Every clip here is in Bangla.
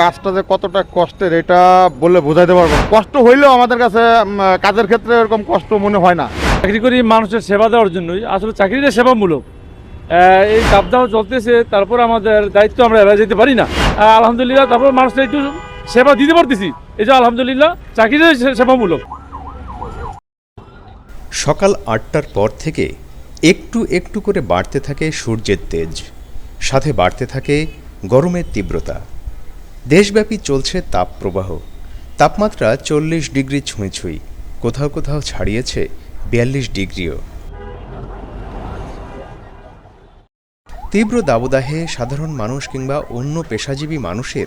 কাজটা যে কতটা কষ্টের এটা বলে বোঝাইতে পারব কষ্ট হইলেও আমাদের কাছে কাজের ক্ষেত্রে এরকম কষ্ট মনে হয় না। চাকরি করি মানুষের সেবা দেওয়ার জন্যই। আসলে চাকরিটা সেবামূলক। এই দাবদাহ চলতেছে তারপর আমাদের দায়িত্ব আমরা এড়াই যেতে পারি না। আলহামদুলিল্লাহ তারপর মানুষটা একটু সেবা দিতে পারতেছি। এই যে আলহামদুলিল্লাহ চাকরিটা সেবামূলক। সকাল আটটার পর থেকে একটু একটু করে বাড়তে থাকে সূর্যের তেজ। সাথে বাড়তে থাকে গরমের তীব্রতা। দেশব্যাপী চলছে তাপপ্রবাহ। তাপমাত্রা চল্লিশ ডিগ্রি ছুঁই ছুঁই। কোথাও কোথাও ছাড়িয়েছে বিয়াল্লিশ ডিগ্রিও। তীব্র দাবদাহে সাধারণ মানুষ কিংবা অন্য পেশাজীবী মানুষের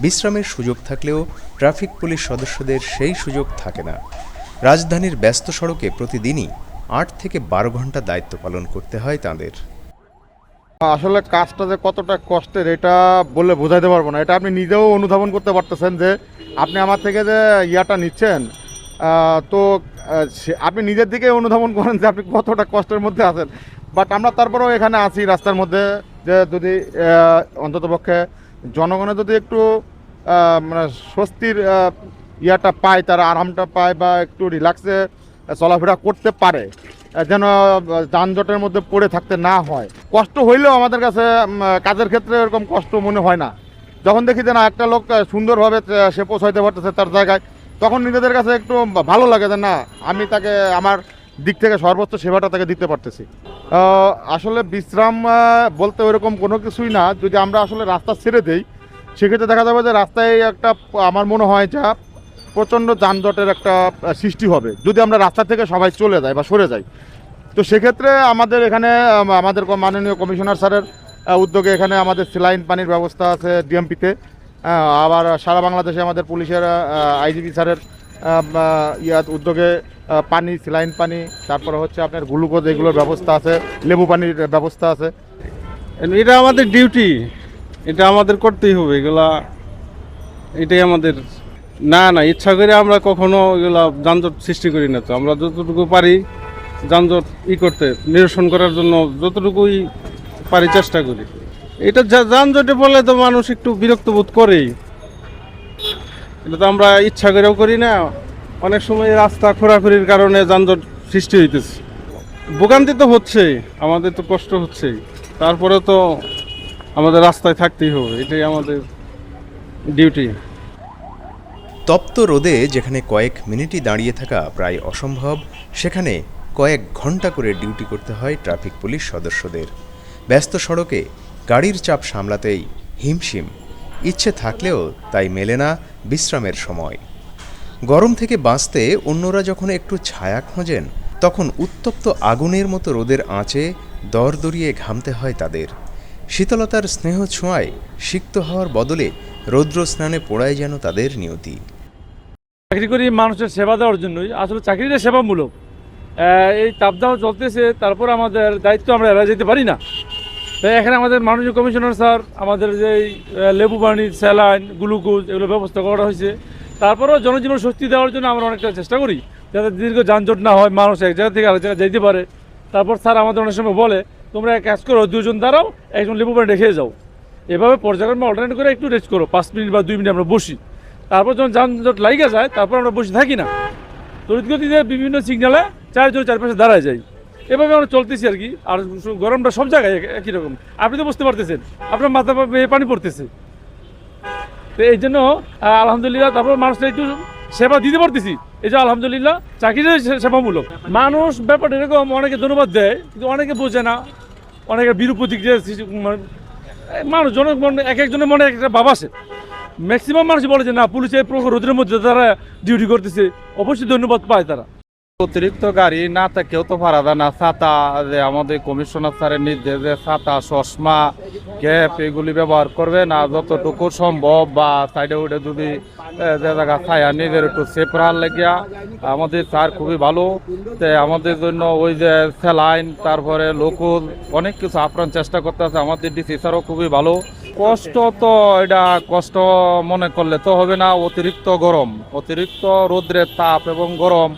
বিশ্রামের সুযোগ থাকলেও ট্রাফিক পুলিশ সদস্যদের সেই সুযোগ থাকে না। রাজধানীর ব্যস্ত সড়কে প্রতিদিনই আট থেকে বারো ঘণ্টা দায়িত্ব পালন করতে হয় তাঁদের। আসলে কাজটা যে কতটা কষ্টের এটা বলে বোঝাইতে পারব না। এটা আপনি নিজেও অনুধাবন করতে পারতেছেন যে আপনি আমার থেকে যে ইয়াটা নিচ্ছেন তো আপনি নিজের দিকে অনুধাবন করেন যে আপনি কতটা কষ্টের মধ্যে আছেন। বাট আমরা তারপরেও এখানে আছি রাস্তার মধ্যে যে যদি অন্ততপক্ষে জনগণে যদি একটু মানে স্বস্তির ইয়াটা পায়, তারা আরামটা পায় বা একটু রিল্যাক্সে চলাফেরা করতে পারে যেন যানজটের মধ্যে পড়ে থাকতে না হয়। কষ্ট হইলেও আমাদের কাছে কাজের ক্ষেত্রে এরকম কষ্ট মনে হয় না। যখন দেখি যে না, একটা লোক সুন্দরভাবে সে পৌঁছাইতে পারতেছে তার জায়গায়, তখন নিজেদের কাছে একটু ভালো লাগে যে না, আমি তাকে, আমার দিক থেকে সর্বোচ্চ সেবাটা তাকে দিতে পারতেছি। আসলে বিশ্রাম বলতে ওইরকম কোনো কিছুই না। যদি আমরা আসলে রাস্তা ছেড়ে দেই, সেক্ষেত্রে দেখা যাবে যে রাস্তায় একটা, আমার মনে হয় যা প্রচণ্ড যানজটের একটা সৃষ্টি হবে। যদি আমরা রাস্তা থেকে সবাই চলে যাই বা সরে যাই। তো সেক্ষেত্রে আমাদের এখানে আমাদের মাননীয় কমিশনার স্যারের উদ্যোগে এখানে আমাদের সেলাইন পানির ব্যবস্থা আছে ডিএমপিতে। আবার সারা বাংলাদেশে আমাদের পুলিশের আইজিপি স্যারের ইয়াত উদ্যোগে পানি, সেলাইন পানি, তারপরে হচ্ছে আপনার গ্লুকোজ এগুলোর ব্যবস্থা আছে, লেবু পানির ব্যবস্থা আছে। এটা আমাদের ডিউটি। এটা আমাদের করতেই হবে, এগুলা, এটাই আমাদের না না, ইচ্ছা করে আমরা কখনো এগুলা যানজট সৃষ্টি করি না তো। আমরা যতটুকু পারি যানজট ই করতে, নিরসন করার জন্য যতটুকুই পারি চেষ্টা করি। এটা যানজটে পড়লে তো মানুষ একটু বিরক্ত বোধ করেই। এটা তো আমরা ইচ্ছা করেও করি না। অনেক সময় রাস্তা খোরাখুরির কারণে যানজট সৃষ্টি হইতেছে। ভোগান্তি তো হচ্ছেই, আমাদের তো কষ্ট হচ্ছেই। তারপরে তো আমাদের রাস্তায় থাকতেই হবে, এটাই আমাদের ডিউটি তপ্ত রোদে যেখানে কয়েক মিনিটই দাঁড়িয়ে থাকা প্রায় অসম্ভব, সেখানে কয়েক ঘণ্টা করে ডিউটি করতে হয় ট্রাফিক পুলিশ সদস্যদের। ব্যস্ত সড়কে গাড়ির চাপ সামলাতেই হিমশিম। ইচ্ছে থাকলেও তাই মেলে না বিশ্রামের সময়। গরম থেকে বাঁচতে অন্যরা যখন একটু ছায়া খোঁজেন, তখন উত্তপ্ত আগুনের মতো রোদের আঁচে দরদরিয়ে ঘামতে হয় তাদের। শীতলতার স্নেহ ছোঁয়ায় সিক্ত হওয়ার বদলে রৌদ্র স্নানে পোড়ায় যেন তাদের নিয়তি। চাকরি করি মানুষের সেবা দেওয়ার জন্যই। আসলে চাকরিটা সেবামূলক। এই তাপদাহ চলতেছে, তারপর আমাদের দায়িত্ব আমরা এড়াই যেতে পারি না। তাই এখানে আমাদের মাননীয় কমিশনার স্যার, আমাদের যে লেবু পানি স্যালাইন, গ্লুকোজ, এগুলো ব্যবস্থা করা হয়েছে। তারপরেও জনজীবন স্বস্তি দেওয়ার জন্য আমরা অনেকটা চেষ্টা করি, যাতে দীর্ঘ যানজট না হয়, মানুষ এক জায়গা থেকে আরেক জায়গায় যেতে পারে। তারপর স্যার আমাদের অনেক সময় বলে, তোমরা এক কাজ করো, দুজন দাঁড়াও, একজন লেবু পানি রেখে যাও। এভাবে পর্যায়ক্রমে অল্টারনেট করে একটু রেস্ট করো, পাঁচ মিনিট বা দুই মিনিট আমরা বসি। তারপর যখন যানজট লাইগা যায় তারপর আমরা বসে থাকি না। তড়িৎ গতিতে বিভিন্ন সিগনালে চারজন চারপাশে দাঁড়ায় যাই। এভাবে আমরা চলতেছি আর কি। আর গরমটা সব জায়গায় একই রকম। আপনি তো বুঝতে পারতেছেন আপনার মাথা পানি পড়তেছে। তো এই জন্য আলহামদুলিল্লাহ তারপর মানুষটা একটু সেবা দিতে পারতেছি। এই যে আলহামদুলিল্লাহ চাকরিটা সেবামূলক। মানুষ ব্যাপারটা এরকম অনেকে ধন্যবাদ দেয় কিন্তু অনেকে বোঝে না। অনেকে বিরূপ প্রতিক্রিয়া মানে, মানুষ জনের মনে এক একজনের মনে এক একটা ভাব আসে। ম্যাক্সিমাম মানুষ বলে যে না পুলিশের প্রখর রোদের মধ্যে তারা ডিউটি করতেছে। অবশ্যই ধন্যবাদ পায় তারা। অতিরিক্ত গাড়ি না থাকেও তো যায় না। ছাতা যে আমাদের কমিশনার স্যারের নির্দেশ যে ছাতা, চশমা গ্যাপ এগুলি ব্যবহার করবে না যতটুকু সম্ভব বা সাইডে উঠে যদি যে জায়গা ছায়া নিজের একটু সেফ রাখার লাগিয়া আমাদের স্যার খুবই ভালো। তে আমাদের জন্য ওই যে স্যালাইন তারপরে লোকুল, অনেক কিছু আপ্রাণ চেষ্টা করতেছে আমাদের ডিসি স্যারও খুবই ভালো। কষ্ট তো এটা কষ্ট মনে করলে তো হবে না। অতিরিক্ত গরম, অতিরিক্ত রৌদ্রের তাপ এবং গরম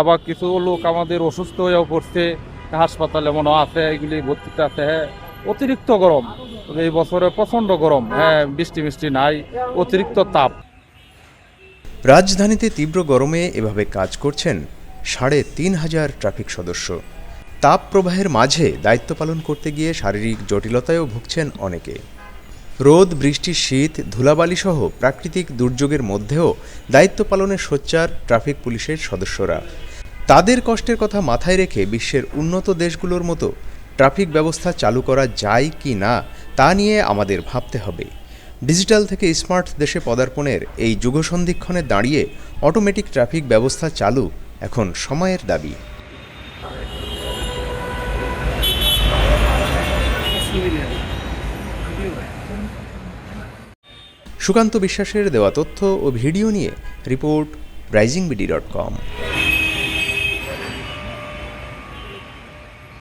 আবার কিছু লোক আমাদের অসুস্থ হয়েও পড়ছে, হাসপাতালে মনে আছে, এগুলি ভর্তিতে আছে হ্যাঁ অতিরিক্ত গরম। এই বছরে প্রচণ্ড গরম হ্যাঁ বৃষ্টি মিষ্টি নাই, অতিরিক্ত তাপ। রাজধানীতে তীব্র গরমে এভাবে কাজ করছেন সাড়ে তিন হাজার ট্রাফিক সদস্য। তাপ প্রবাহের মাঝে দায়িত্ব পালন করতে গিয়ে শারীরিক জটিলতায়ও ভুগছেন অনেকে। রোদ, বৃষ্টি, শীত, ধুলাবালি সহ প্রাকৃতিক দুর্যোগের মধ্যেও দায়িত্ব পালনে সোচ্চার ট্রাফিক পুলিশের সদস্যরা। তাদের কষ্টের কথা মাথায় রেখে বিশ্বের উন্নত দেশগুলোর মতো ট্রাফিক ব্যবস্থা চালু করা যায় কি না, তা নিয়ে আমাদের ভাবতে হবে। ডিজিটাল থেকে স্মার্ট দেশে পদার্পণের এই যুগসন্ধিক্ষণে দাঁড়িয়ে অটোমেটিক ট্রাফিক ব্যবস্থা চালু এখন সময়ের দাবি। সুকান্ত বিশ্বাসের দেওয়া তথ্য ও ভিডিও নিয়ে report Rising BD dot com.